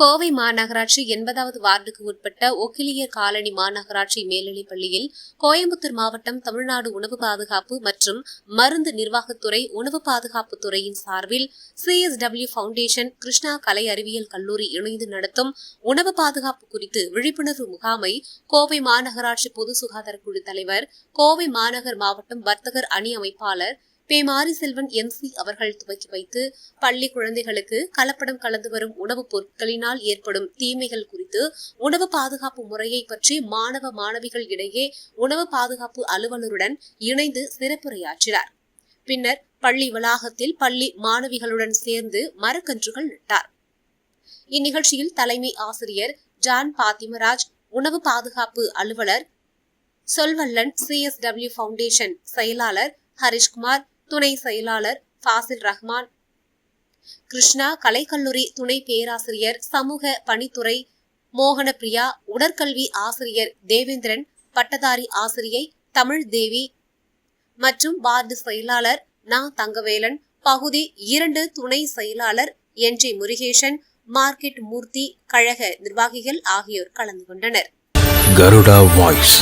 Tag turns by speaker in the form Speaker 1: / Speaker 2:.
Speaker 1: கோவை மாநகராட்சி எண்பதாவது வார்டுக்கு உட்பட்ட ஒக்கிலியர் காலனி மாநகராட்சி மேல்நிலைப் பள்ளியில் கோயம்புத்தூர் மாவட்டம் தமிழ்நாடு உணவு பாதுகாப்பு மற்றும் மருந்து நிர்வாகத்துறை உணவு பாதுகாப்பு துறையின் சார்பில் சிஎஸ்டபிள்யூ ஃபவுண்டேஷன் கிருஷ்ணா கலை அறிவியல் கல்லூரி இணைந்து நடத்தும் உணவு பாதுகாப்பு குறித்து விழிப்புணர்வு முகாமை கோவை மாநகராட்சி பொது சுகாதார குழு தலைவர் கோவை மாநகர் மாவட்டம் வர்த்தகர் அணி அமைப்பாளர் பே. எம் எம்சி அவர்கள் துவக்கி வைத்து பள்ளி குழந்தைகளுக்கு கலப்படம் கலந்து வரும் உணவுப் பொருட்களினால் ஏற்படும் தீமைகள் குறித்து உணவு பாதுகாப்பு முறையை பற்றி மாணவ மாணவிகள் இடையே உணவு பாதுகாப்பு அலுவலருடன் இணைந்து சிறப்புரையாற்றினார். பின்னர் பள்ளி வளாகத்தில் பள்ளி மாணவிகளுடன் சேர்ந்து மரக்கன்றுகள் நட்டார். இந்நிகழ்ச்சியில் தலைமை ஆசிரியர் ஜான் பாத்திமராஜ் உணவு பாதுகாப்பு அலுவலர் சொல்வல்லன் சிஎஸ்டபிள்யூ ஃபவுண்டேஷன் செயலாளர் ஹரிஷ்குமார் துணை செயலாளர் ஃபாசில் ரஹ்மான். கிருஷ்ணா கலைக்கல்லூரி துணை பேராசிரியர் சமூக பணித்துறை மோகனபிரியா உடற்கல்வி ஆசிரியர் தேவேந்திரன் பட்டதாரி ஆசிரியை தமிழ் தேவி மற்றும் வார்டு செயலாளர் நா. தங்கவேலன் பகுதி இரண்டு துணை செயலாளர் N. G. Murugesan market Murthy கழக நிர்வாகிகள் ஆகியோர் கலந்து கொண்டனர்.
Speaker 2: கருடா வாய்ஸ்.